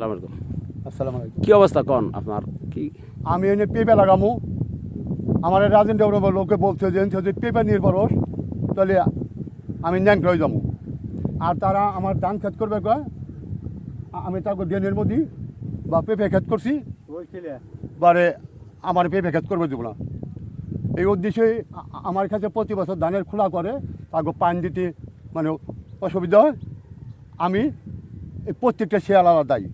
আসসালামু আলাইকুম। আসসালামু আলাইকুম। কি অবস্থা কোন আপনার? কি? আমি এনে পেঁপে লাগামু। আমার রাজেন্দ্র লোকে বলছে যে যদি পেঁপে নির্ভরস তাহলে আমি ন্যাংট হয়ে যাব আর তারা আমার ধান ক্ষেত করবে কয় আমি তাকে ড্রেনের মধ্যে বা পেঁপে ক্ষেত করছি বারে আমার পেঁপে ক্ষেত করবে দেবো না। এই উদ্দেশ্যে আমার কাছে প্রতি বছর ধানের খোলা করে তাকে পানি দিতে মানে অসুবিধা হয়। আমি এই প্রত্যেকটা সে আলাদা দায়ী।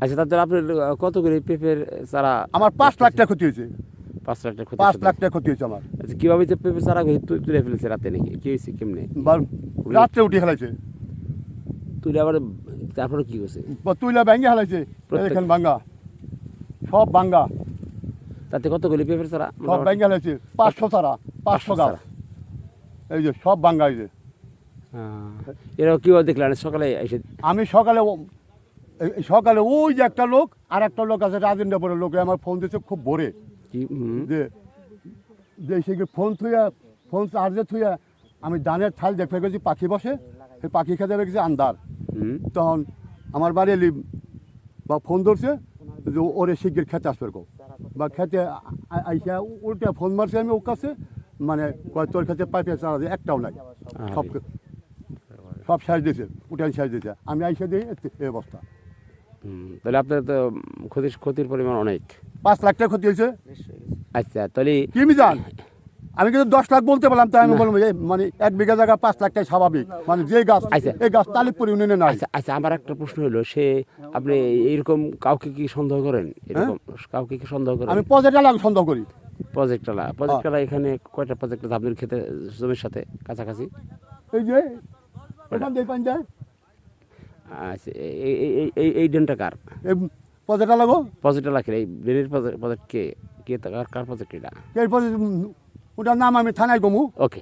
আচ্ছা তাদের আপনার আহ, কত করে পেঁপের চারা আমার পাঁচ লাখ টাকা ক্ষতি হয়েছে। পাঁচ লাখ টাকা পাঁচ। লাখ টাকা ক্ষতি হয়েছে আমার। আচ্ছা কীভাবে যে পেঁপের চারা তুলে ফেলেছে রাতে নাকি? কি হয়েছে কেমনে? রাত্রে উঠে হেলাইছে তুলে আবার তারপরে কি তুইলা ব্যাঙ্গে হেলাইছে প্রত্যেক- এখানে ভাঙ্গা। সব ভাঙ্গা। তাতে কত করে পেঁপের চারা? সব? ব্যাঙ্গে হেলাইছে পাঁচশো তারা পাঁচশো গাছ। এই যে সব ভাঙ্গা এই যে। এরাও কীভাবে দেখলেন? সকালে এসে আমি সকালে সকালে ওই যে একটা লোক আর একটা লোক আছে রাজেন্দ্রপুরের লোকে আমার ফোন দিয়েছে খুব ভোরে। যে যে সে ফোন থুইয়া ফোন চার্জে থুইয়া আমি ডানের থাল দেখে গেছি পাখি বসে সেই পাখি খেতে দেখেছি আন্দার তখন আমার বাড়ি এলি বা ফোন ধরছে যে ওরে শিগগির খেতে আসবে এরকম বা খেতে আইসা উল্টে ফোন মারছে আমি ওর কাছে মানে কয় তোর কাছে পাইপে চারা দিয়ে একটাও নাই। সব সব সাইজ দিয়েছে উঠান সাইজ দিয়েছে। আমি আইসা দিই এত- এই অবস্থা। তাহলে আপনার তো ক্ষতির ক্ষতির পরিমাণ অনেক। পাঁচ লাখ টাকা ক্ষতি হয়েছে। আচ্ছা তাহলে কি জান আমি কিন্তু দশ লাখ বলতে পারলাম তাই আমি এই মানে এক বিঘা জায়গা পাঁচ লাখ টাকা স্বাভাবিক। মানে যে গাছ আচ্ছা। এই গাছ তালিপুর ইউনিয়নে নাই। আচ্ছা আচ্ছা আমার একটা প্রশ্ন হলো সে আপনি এইরকম কাউকে কি সন্দেহ করেন? এরকম কাউকে কি সন্দেহ করেন? আমি পজেটা লাগে সন্দেহ করি। প্রজেক্টলা প্রজেক্টলা এখানে কয়টা প্রজেক্ট আপনার খেতে জমির সাথে কাছাকাছি? এই যে এখান দিয়ে পানি যায়। আচ্ছা এই- এই- এই- এই এই ডেনটা কার? এই পজেটা লাগো? পজেটা লাগে এই ড্রেনের পজেট কে? কে তা- কার পজেট প্রজেক্ট এটা এরপরে ওটার নাম আমি থানায় গমু ওকে